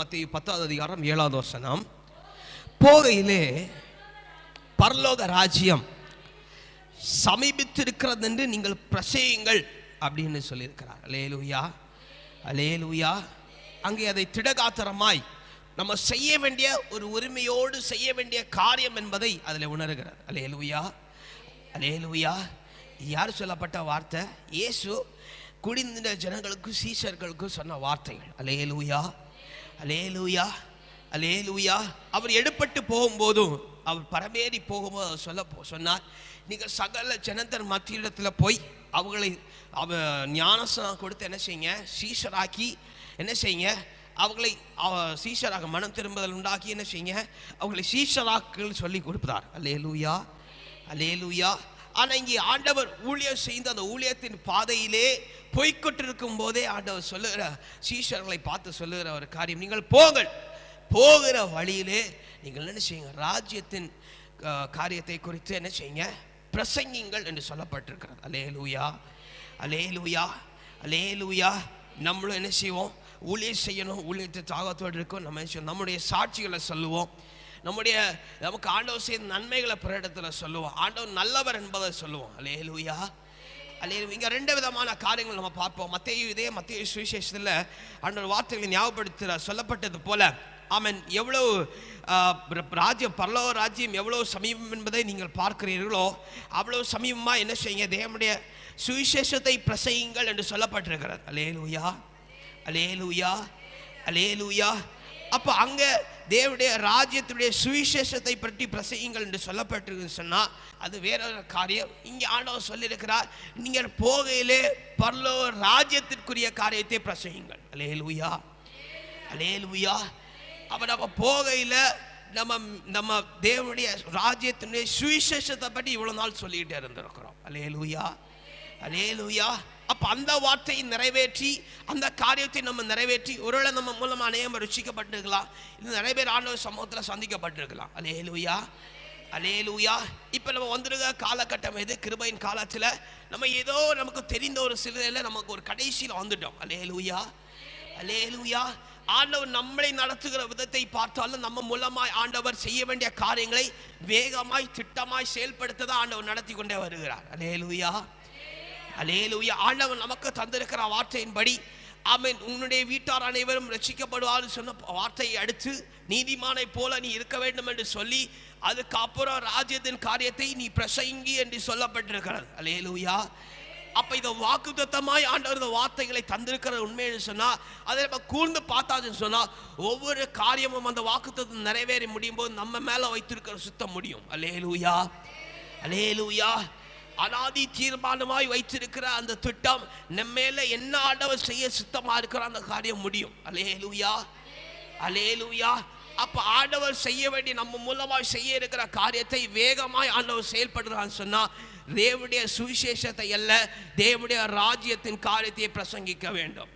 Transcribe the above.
மத்திய பத்தாவது அதிகாரம் ஏழாவது வசனம். போகையிலே பரலோக ராஜ்யம் சமீபித்திருக்கிறது என்று நீங்கள் பிரசேயுங்கள் அப்படின்னு சொல்லியிருக்கிறார். அலேலுயா அலேலுயா அங்கே அதை திடகாத்திரமாய் நம்ம செய்ய வேண்டிய ஒரு உரிமையோடு செய்ய வேண்டிய காரியம் என்பதை அதில் உணர்கிறார். அலேலுயா அலேலுயா யார் சொல்லப்பட்ட வார்த்தை? இயேசு குடிந்த ஜனங்களுக்கும் சீசர்களுக்கும் சொன்ன வார்த்தைகள். அலேலுயா அலே லூயா அலே லூயா அவர் எடுப்பட்டு போகும்போதும் அவர் பரமேறி போகும்போது அவர் சொல்ல போ- சொன்னார் நீங்கள் சகல ஜனத்தர் மத்தியிடத்தில் போய் அவங்களை அவ ஞானசனம் கொடுத்து என்ன செய்யுங்க? சீஷராக்கி என்ன செய்யுங்க? அவங்களை அவ- சீஷராக மனம் திரும்புதல் உண்டாக்கி என்ன செய்யுங்க? அவங்களை சீஷராக்கள் சொல்லி கொடுப்பார் அலே அல்லேலூயா ஆனால் இங்கே ஆண்டவர் ஊழியம் செய்து அந்த ஊழியத்தின் பாதையிலே போய்க்கொண்டிருக்கும் போதே ஆண்டவர் சொல்லுகிற சீஷர்களை பார்த்து சொல்லுகிற ஒரு காரியம். நீங்கள் போங்கள். போகிற வழியிலே நீங்கள் என்ன செய்யுங்க? ராஜ்யத்தின் காரியத்தை குறித்து என்ன செய்யுங்க? பிரசங்கிங்கள் என்று சொல்லப்பட்டிருக்கிறது. அலேலூயா அலே லூயா நம்மளும் என்ன செய்வோம்? ஊழியம் செய்யணும். ஊழியத்தை தாகத்தோடு இருக்கும். நம்ம என்ன செய்யணும்? நம்முடைய சாட்சிகளை சொல்லுவோம். நம்முடைய நமக்கு ஆண்டவர் செய்த நன்மைகளை பிறடத்தில் சொல்லுவோம். ஆண்டவர் நல்லவர் என்பதை சொல்லுவோம். அலேலூயா அலே இங்கே ரெண்டு விதமான காரியங்கள் நம்ம பார்ப்போம். மத்திய இதே மத்திய சுவிசேஷத்தில் அன்றொரு வார்த்தைகளை ஞாபகப்படுத்துகிற சொல்லப்பட்டது போல ஆமென் எவ்வளவு ராஜ்யம் பரலோ ராஜ்யம் எவ்வளவு சமீபம் என்பதை நீங்கள் பார்க்கிறீர்களோ அவ்வளோ சமீபமாக என்ன செய்யுங்க? தேவனுடைய சுவிசேஷத்தை பிரசையுங்கள் என்று சொல்லப்பட்டிருக்கிறது. அலேலூயா அலே லூயா அப்போ அங்கே தேவடைய ராஜ்யத்துடைய சுவிசேஷத்தை பற்றி பிரசையுங்கள் என்று சொல்லப்பட்டிருக்குன்னு சொன்னால் அது வேற ஒரு காரியம். இங்கே ஆண்டவர் சொல்லியிருக்கிறார் நீங்கள் போகையிலே பரலோ ராஜ்யத்திற்குரிய காரியத்தை பிரசையுங்கள் அலேலூயா அலேலூயா அப்போ நம்ம போகையில் நம்ம நம்ம தேவனுடைய ராஜ்யத்தினுடைய சுவிசேஷத்தை பற்றி இவ்வளோ நாள் சொல்லிக்கிட்டே இருந்திருக்கிறோம். அலேலூயா அலேலூயா அப்போ அந்த வார்த்தையை நிறைவேற்றி அந்த காரியத்தை நம்ம நிறைவேற்றி ஒருவேளை நம்ம மூலமாக அநேகம் ரசிக்கப்பட்டிருக்கலாம். இது நிறைய பேர் ஆண்டவர் சமூகத்தில் சந்திக்கப்பட்டிருக்கலாம். அலேலூயா அலேலூயா இப்போ நம்ம வந்துருக்க காலகட்டம் எது? கிருபையின் காலத்தில் நம்ம ஏதோ நமக்கு தெரிந்த ஒரு சிலையில் நமக்கு ஒரு கடைசியில் வந்துட்டோம். அலேலூயா அலேலூயா ஆண்டவர் நம்மளை நடத்துகிற விதத்தை பார்த்தாலும் நம்ம மூலமாய் ஆண்டவர் செய்ய வேண்டிய காரியங்களை வேகமாய் திட்டமாய் செயல்படுத்த தான் ஆண்டவர் நடத்தி கொண்டே வருகிறார். அலேலூயா அலேலூயா ஆண்டவன் நமக்கு தந்திருக்கிற வார்த்தையின்படி ஆமீன். உன்னுடைய வீட்டார் அனைவரும் ரசிக்கப்படுவார் சொன்ன வார்த்தையை அடுத்து நீதிமானை போல நீ இருக்க வேண்டும் என்று சொல்லி அதுக்கப்புறம் ராஜ்யத்தின் காரியத்தை நீ பிரசங்கி என்று சொல்லப்பட்டிருக்கிறது. அலேலுயா அப்ப இதை வாக்குத்தத்தமாய் ஆண்டவர் இந்த வார்த்தைகளை தந்திருக்கிற உண்மைன்னு சொன்னா அதை நம்ம கூர்ந்து பார்த்தாச்சுன்னு சொன்னா ஒவ்வொரு காரியமும் அந்த வாக்குத்தத்தம் நிறைவேறி முடியும் போது நம்ம மேல வைத்திருக்கிற சுத்தம் முடியும். அலேலுயா அலேலுயா அனாதி தீர்மானமாய் வைத்திருக்கிற அந்த திட்டம் நம்மேல என்ன ஆண்டவர் செய்ய சுத்தமா இருக்கிற அந்த காரியம் முடியும். அலேலுயா அலேலுயா அப்ப ஆண்டவர் செய்ய வேண்டிய நம்ம மூலமாய் செய்ய இருக்கிற காரியத்தை வேகமாய் ஆண்டவர் செயல்படுறான்னு சொன்னா தேவனுடைய சுவிசேஷத்தை அல்ல தேவனுடைய ராஜ்யத்தின் காரியத்தை பிரசங்கிக்க வேண்டும்.